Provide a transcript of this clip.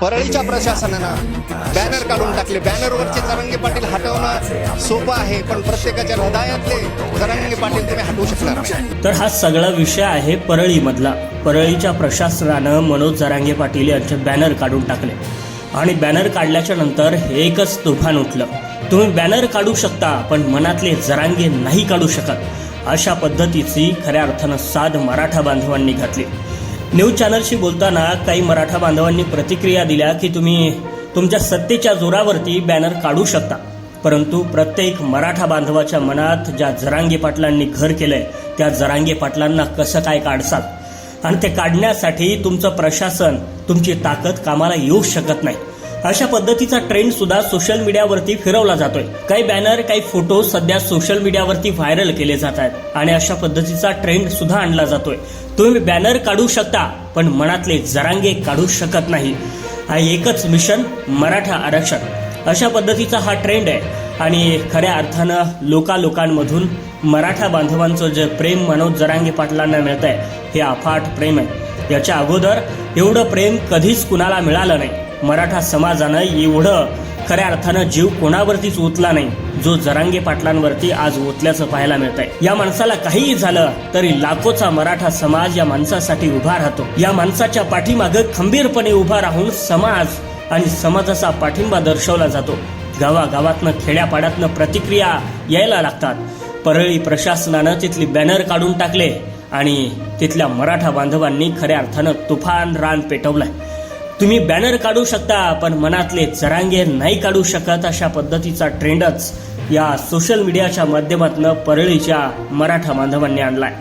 परळीच्या प्रशासनानं बॅनर काढून टाकले. बॅनरवरचे जरांगे पाटील हटवणं सोपं आहे पण प्रत्येकाच्या हृदयातले जरांगे पाटील तुम्ही हटवू शकणार तर हा सगळा विषय आहे परळीमधला. परळीच्या प्रशासनानं मनोज जरांगे पाटील यांचे बॅनर काढून टाकले. आणि बॅनर काढल्याच्या नंतर हे एकच तुफान उठलं. तुम्ही बॅनर काढू शकता पण मनातले जरांगे नाही काढू शकत. अशा पद्धतीची खऱ्या अर्थानं साध मराठा बांधवांनी घातली. न्यूज चॅनलशी बोलताना काही मराठा बांधवांनी प्रतिक्रिया दिल्या की तुम्ही तुमच्या सत्तेच्या जोरावरती बॅनर काढू शकता. परंतु प्रत्येक मराठा बांधवाच्या मनात ज्या जरांगे पाटलांनी घर केलंय त्या जरांगे पाटलांना कसं काय काढसाल? आणि ते काढण्यासाठी तुमचं प्रशासन तुमची ताकद कामाला येऊ शकत नाही. अशा पद्धतीचा ट्रेंड सुद्धा सोशल मीडियावरती फिरवला जातोय. काही बॅनर काही फोटो सध्या सोशल मीडियावरती व्हायरल केले जात आहेत आणि अशा पद्धतीचा ट्रेंड सुद्धा आणला जातोय. तुम्ही बॅनर काढू शकता पण मनातले जरांगे काढू शकत नाही. हा एकच मिशन मराठा आरक्षण. अशा पद्धतीचा हा ट्रेंड आहे आणि खऱ्या अर्थानं लोकालोकांमधून मराठा बांधवांचं जे प्रेम मनोज जरांगे पाटलांना मिळत आहे हे अफाट प्रेम आहे. याच्या अगोदर एवढं प्रेम कधीच कुणाला मिळालं नाही. मराठा समाजानं एवढं खऱ्या अर्थानं जीव कोणावरतीच ओतला नाही जो जरांगे पाटलांवरती आज ओतल्याचं पाहायला मिळत आहे या माणसाला काहीही झालं तरी लाखोचा मराठा समाज या माणसासाठी उभा राहतो. या माणसाच्या पाठीमागं खंबीरपणे उभा राहून समाज आणि समाजाचा पाठिंबा दर्शवला जातो. गावागावातनं खेड्यापाड्यातनं प्रतिक्रिया यायला लागतात. परळी प्रशासनानं तिथली बॅनर काढून टाकले आणि तिथल्या मराठा बांधवांनी खऱ्या अर्थानं तुफान रान पेटवलंय. तुम्ही बॅनर काढू शकता पण मनातले चरांगे नाही काढू शकत अशा पद्धतीचा ट्रेंडच या सोशल मीडियाच्या माध्यमातून परळीच्या मराठा बांधवांनी आणलाय.